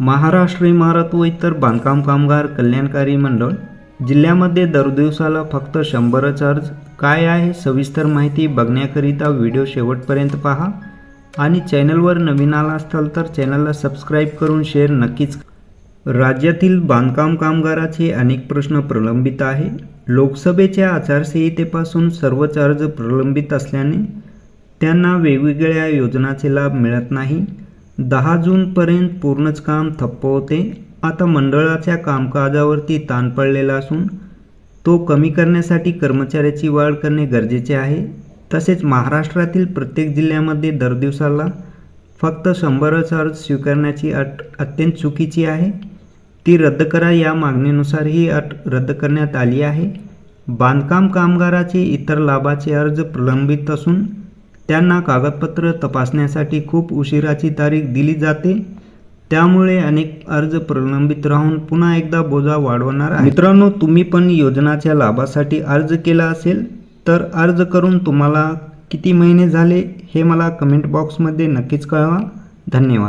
महाराष्ट्र इमारत व इतर बांधकाम कामगार कल्याणकारी मंडळ जिल्ह्यामध्ये दर दिवसाला फक्त शंभरच अर्ज. काय आहे? सविस्तर माहिती बघण्याकरिता व्हिडिओ शेवटपर्यंत पहा. आणि चॅनलवर नवीन आला असाल तर चॅनलला सबस्क्राईब करून शेअर नक्कीच राज्यातील बांधकाम कामगाराचे अनेक प्रश्न प्रलंबित आहे. लोकसभेच्या आचारसंहितेपासून सर्वच अर्ज प्रलंबित असल्याने त्यांना वेगवेगळ्या योजनाचे लाभ मिळत नाही. दहा जूनपर्यंत पूर्णच काम ठप्प होते. आता मंडळाच्या कामकाजावरती ताण पडलेला असून तो कमी करण्यासाठी कर्मचाऱ्याची वाढ करणे गरजेचे आहे. तसेच महाराष्ट्रातील प्रत्येक जिल्ह्यामध्ये दर दिवसाला फक्त शंभरच अर्ज स्वीकारण्याची अट अत्यंत चुकीची आहे. ती रद्द करा या मागणीनुसार ही अट रद्द करण्यात आली आहे. बांधकाम कामगाराचे इतर लाभाचे अर्ज प्रलंबित असून त्यांना कागदपत्र तपासण्यासाठी खूप उशिराची तारीख दिली जाते. त्यामुळे अनेक अर्ज प्रलंबित राहून पुन्हा एकदा बोजा वाढवणार आहे मित्रांनो तुम्ही पण योजनाच्या लाभासाठी अर्ज केला असेल तर अर्ज करून तुम्हाला किती महिने झाले हे मला कमेंट बॉक्समध्ये नक्कीच कळवा. धन्यवाद.